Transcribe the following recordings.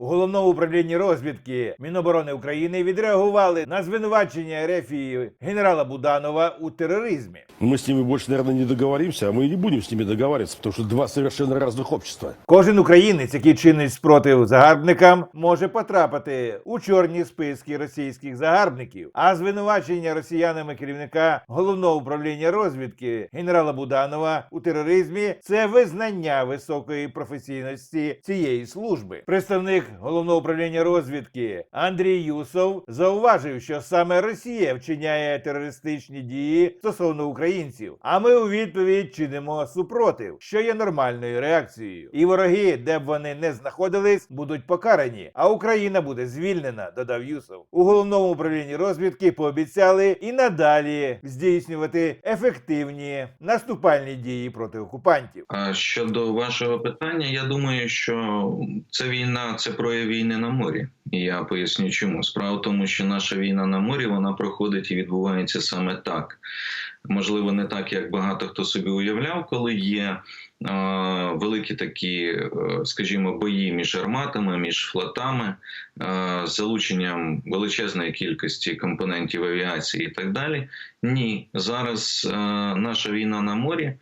У головному управлінні розвідки Міноборони України відреагували на звинувачення Рефії генерала Буданова у тероризмі. Мы с ними больше, наверное, не договоримся, а мы и не будем с ними договариваться, потому что два совершенно разных общества. Кожен українець, який чинить спротив загарбникам, може потрапити у чорні списки російських загарбників. А звинувачення росіянами керівника головного управління розвідки генерала Буданова у тероризмі це визнання високої професійності цієї служби. Представник головного управління розвідки Андрій Юсов зауважив, що саме Росія вчиняє терористичні дії стосовно українців. А ми у відповідь чинимо супротив, що є нормальною реакцією. І вороги, де б вони не знаходились, будуть покарані. А Україна буде звільнена, додав Юсов. У головному управлінні розвідки пообіцяли і надалі здійснювати ефективні наступальні дії проти окупантів. А щодо вашого питання, я думаю, що це війна, це прояв війни на морі. І я поясню, чому справа в тому, що наша війна на морі вона проходить і відбувається саме так. Можливо, не так, як багато хто собі уявляв, коли є е, великі такі, е, скажімо, бої між арматами, між флотами, е, з залученням величезної кількості компонентів авіації і так далі. Ні, зараз наша війна на морі,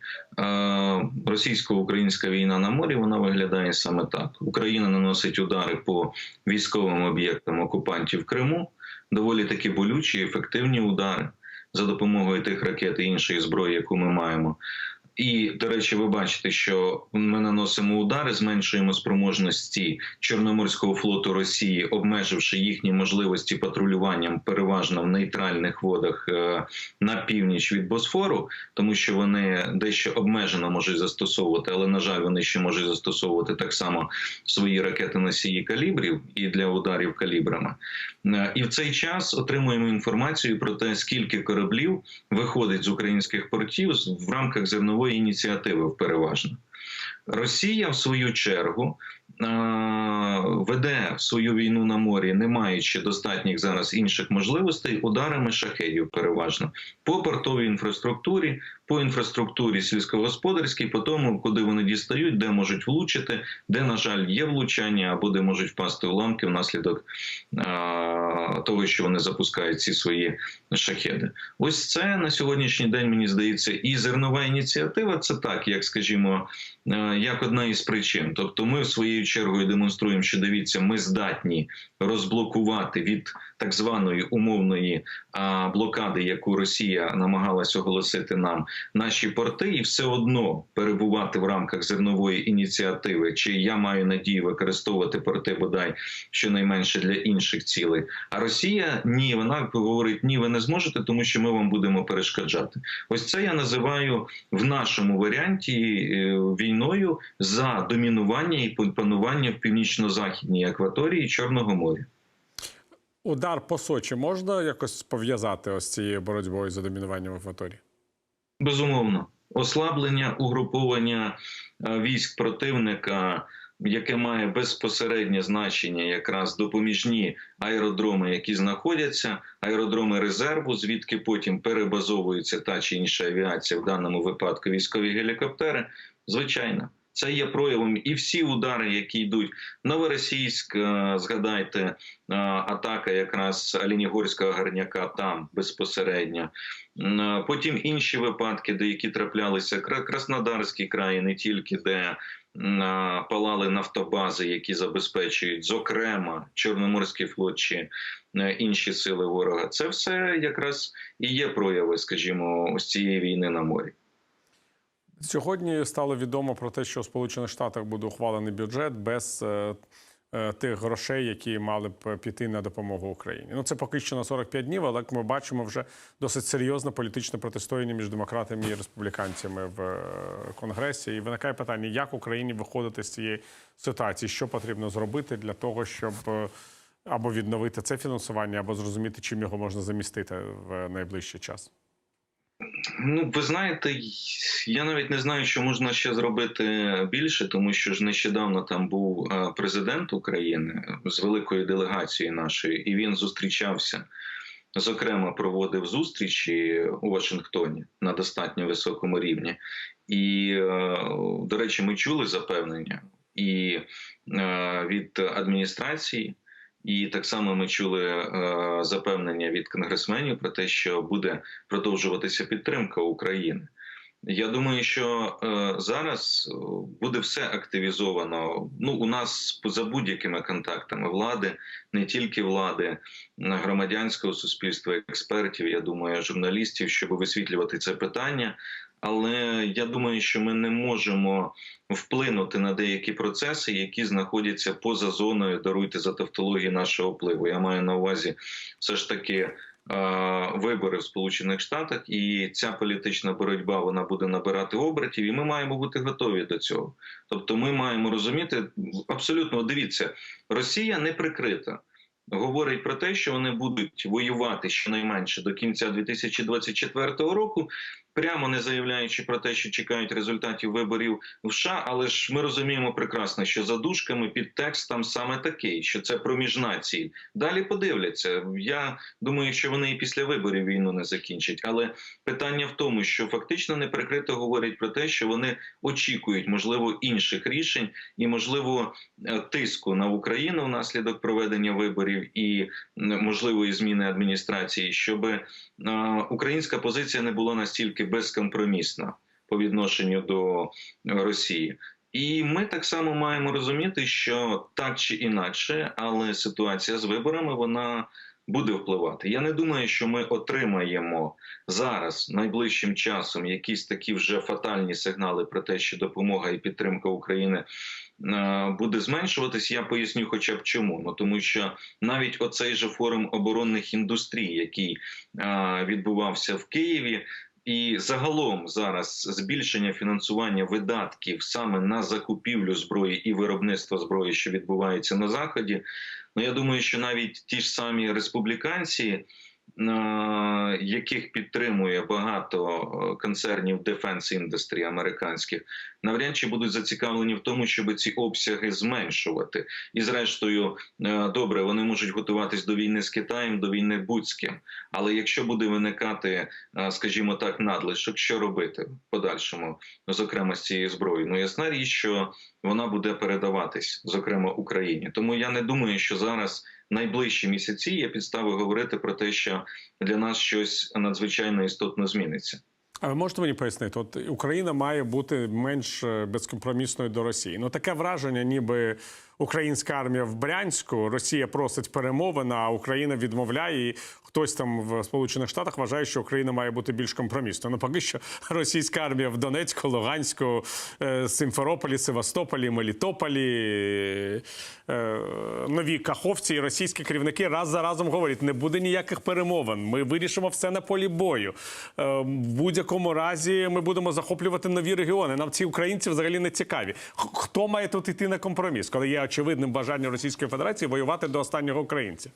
російсько-українська війна на морі, вона виглядає саме так: Україна наносить удари по військовим об'єктам окупантів Криму, доволі таки болючі, ефективні удари за допомогою тих ракет і іншої зброї, яку ми маємо. І, до речі, ви бачите, що ми наносимо удари, зменшуємо спроможності Чорноморського флоту Росії, обмеживши їхні можливості патрулюванням переважно в нейтральних водах е, на північ від Босфору, тому що вони дещо обмежено можуть застосовувати, але на жаль, вони ще можуть застосовувати так само свої ракети носії калібрів і для ударів калібрами. Е, І в цей час отримуємо інформацію про те, скільки кораблів виходить з українських портів в рамках зернової ініціативи переважно. Росія, в свою чергу, веде свою війну на морі, не маючи достатніх зараз інших можливостей, ударами шахедів переважно по портовій інфраструктурі, по інфраструктурі сільськогосподарській, по тому, куди вони дістають, де можуть влучити, де, на жаль, є влучання, або де можуть впасти уламки внаслідок того, що вони запускають ці свої шахеди. Ось це на сьогоднішній день мені здається, і зернова ініціатива це так, як скажімо, як одна із причин. Тобто, ми своєю чергою демонструємо, що дивіться, ми здатні розблокувати від так званої умовної блокади, яку Росія намагалась оголосити нам наші порти, і все одно перебувати в рамках зернової ініціативи. Чи я маю надію використовувати порти бодай щонайменше для інших цілей? А Росія ні, вона говорить: ні, ви не зможете, тому що ми вам будемо перешкоджати. Ось це я називаю в нашому варіанті е, війною за домінування і панування в північно-західній акваторії Чорного моря. Удар по Сочі можна якось пов'язати ось цією боротьбою за домінування в акваторії? Безумовно, ослаблення угруповання е, військ противника, яке має безпосереднє значення, якраз допоміжні аеродроми, які знаходяться, аеродроми резерву, звідки потім перебазовується та чи інша авіація, в даному випадку військові гелікоптери. Звичайно. Це є проявом і всі удари, які йдуть Новоросійськ, е, згадайте е, атака якраз Алінігорського гарняка там безпосередньо. Е, Потім інші випадки, де які траплялися Кра- Краснодарський край, не тільки де палали нафтобази, які забезпечують, зокрема, Чорноморський флот чи інші сили ворога. Це все якраз і є прояви, скажімо, ось цієї війни на морі. Сьогодні стало відомо про те, що у Сполучених Штатах буде ухвалений бюджет без е, е, тих грошей, які мали б піти на допомогу Україні. Ну це поки що на 45 днів, але як ми бачимо, вже досить серйозне політичне протистояння між демократами і республіканцями в е, Конгресі. І виникає питання, як Україні виходити з цієї ситуації, що потрібно зробити для того, щоб або відновити це фінансування, або зрозуміти, чим його можна замістити в найближчий час. Ну, ви знаєте, я навіть не знаю, що можна ще зробити більше, тому що ж нещодавно там був е, президент України з великою делегацією нашої, і він зустрічався. Зокрема, проводив зустрічі у Вашингтоні на достатньо високому рівні. І, е, до речі, ми чули запевнення і е, від адміністрації. І так само ми чули е, запевнення від конгресменів про те, що буде продовжуватися підтримка України. Я думаю, що е, зараз е, буде все активізовано. Ну, у нас за будь-якими контактами влади, не тільки влади, громадянського суспільства, експертів, я думаю, журналістів, щоб висвітлювати це питання. Але я думаю, що ми не можемо вплинути на деякі процеси, які знаходяться поза зоною даруйте за тавтології нашого впливу. Я маю на увазі все ж таки вибори в Сполучених Штатах, і ця політична боротьба вона буде набирати обертів, і ми маємо бути готові до цього. Тобто, ми маємо розуміти абсолютно дивіться, Росія не прикрита. Говорить про те, що вони будуть воювати щонайменше до кінця 2024 року, прямо не заявляючи про те, що чекають результатів виборів в США, але ж ми розуміємо прекрасно, що за дужками підтекст там саме такий, що це проміжна ціль. Далі подивляться. Я думаю, що вони і після виборів війну не закінчать. Але питання в тому, що фактично неприкрито говорять про те, що вони очікують можливо інших рішень і можливо е, тиску на Україну внаслідок проведення виборів і можливої зміни адміністрації, щоб е, українська позиція не була настільки безкомпромісна по відношенню до Росії. І ми так само маємо розуміти, що так чи інакше, але ситуація з виборами вона буде впливати. Я не думаю, що ми отримаємо зараз найближчим часом якісь такі вже фатальні сигнали про те, що допомога і підтримка України е, буде зменшуватись. Я поясню, хоча б чому. Ну тому що навіть оцей же форум оборонних індустрій, який е, відбувався в Києві. І загалом зараз збільшення фінансування видатків саме на закупівлю зброї і виробництво зброї, що відбувається на заході. Ну я думаю, що навіть ті ж самі республіканці, е, яких підтримує багато е, концернів Defense Industry американських, навряд чи будуть зацікавлені в тому, щоб ці обсяги зменшувати. І зрештою, е, добре, вони можуть готуватись до війни з Китаєм, до війни будь з ким. Але якщо буде виникати, е, скажімо так, надлишок, що робити в подальшому, зокрема з цією зброєю? Ну ясна річ, що вона буде передаватись, зокрема Україні. Тому я не думаю, що зараз найближчі місяці є підстави говорити про те, що для нас щось надзвичайно істотно зміниться. А ви можете мені пояснити, от Україна має бути менш е, безкомпромісною до Росії. Ну таке враження, ніби українська армія в Брянську, Росія просить перемовин, а Україна відмовляє. І хтось там в Сполучених Штатах вважає, що Україна має бути більш компромісною. Ну поки що російська армія в Донецьку, Луганську, е, Симферополі, Севастополі, Мелітополі, е, нові каховці і російські керівники раз за разом говорять: не буде ніяких перемовин. Ми вирішимо все на полі бою. Е, В будь-якому разі ми будемо захоплювати нові регіони. Нам ці українці взагалі не цікаві. Хто має тут йти на компроміс, коли є очевидним бажанням Російської Федерації воювати до останнього українця?